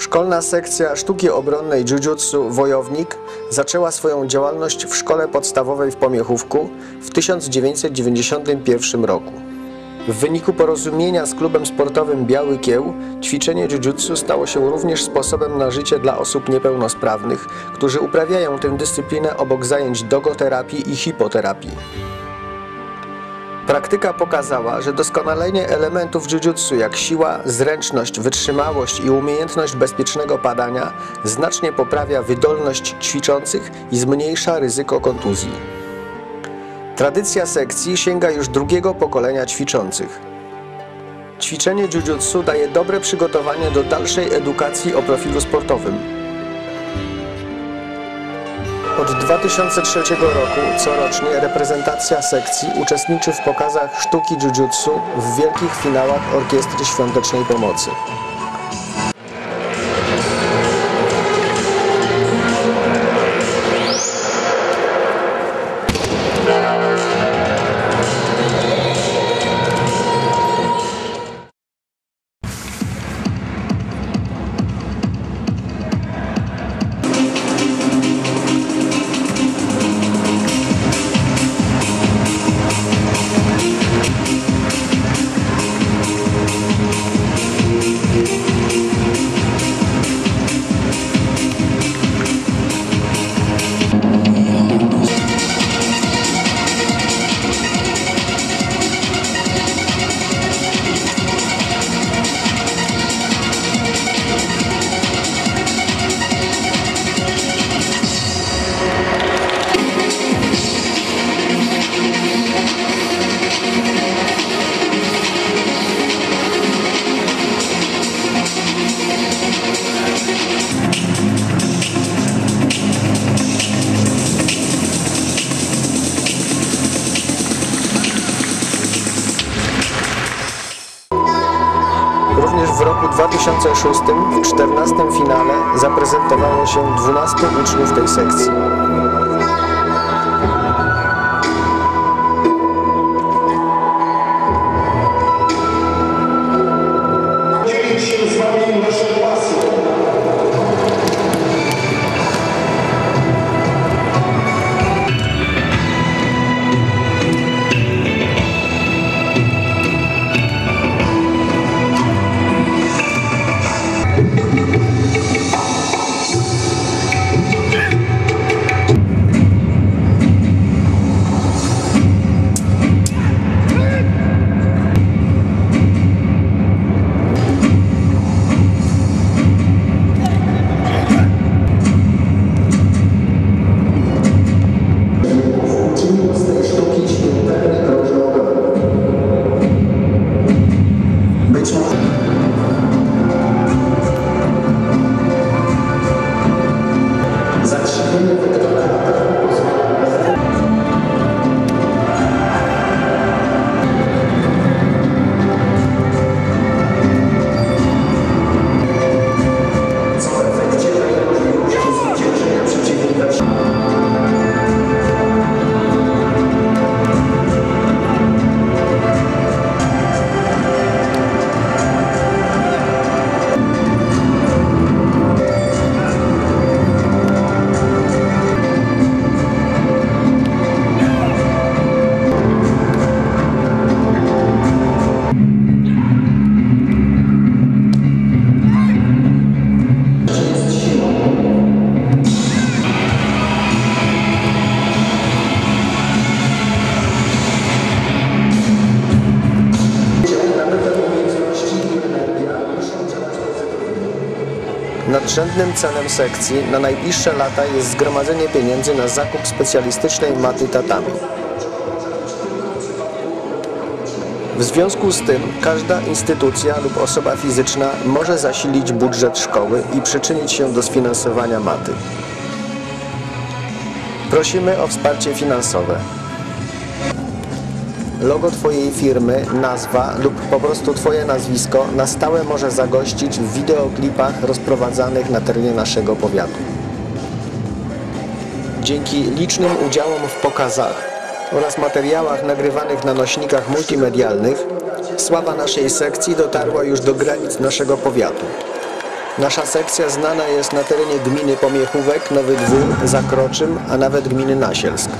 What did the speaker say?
Szkolna sekcja sztuki obronnej Jiu-Jitsu Wojownik zaczęła swoją działalność w szkole podstawowej w Pomiechówku w 1991 roku. W wyniku porozumienia z klubem sportowym Biały Kieł ćwiczenie jiu-jitsu stało się również sposobem na życie dla osób niepełnosprawnych, którzy uprawiają tę dyscyplinę obok zajęć dogoterapii i hipoterapii. Praktyka pokazała, że doskonalenie elementów jiu-jitsu jak siła, zręczność, wytrzymałość i umiejętność bezpiecznego padania znacznie poprawia wydolność ćwiczących i zmniejsza ryzyko kontuzji. Tradycja sekcji sięga już drugiego pokolenia ćwiczących. Ćwiczenie jiu-jitsu daje dobre przygotowanie do dalszej edukacji o profilu sportowym. Od 2003 roku corocznie reprezentacja sekcji uczestniczy w pokazach sztuki jiu-jitsu w wielkich finałach Orkiestry Świątecznej Pomocy. Również w roku 2006 w 14 finale zaprezentowało się 12 uczniów tej sekcji. Nadrzędnym celem sekcji na najbliższe lata jest zgromadzenie pieniędzy na zakup specjalistycznej maty tatami. W związku z tym każda instytucja lub osoba fizyczna może zasilić budżet szkoły i przyczynić się do sfinansowania maty. Prosimy o wsparcie finansowe. Logo Twojej firmy, nazwa lub po prostu Twoje nazwisko na stałe może zagościć w wideoklipach rozprowadzanych na terenie naszego powiatu. Dzięki licznym udziałom w pokazach oraz materiałach nagrywanych na nośnikach multimedialnych sława naszej sekcji dotarła już do granic naszego powiatu. Nasza sekcja znana jest na terenie gminy Pomiechówek, Nowy Dwór, Zakroczym, a nawet gminy Nasielsk.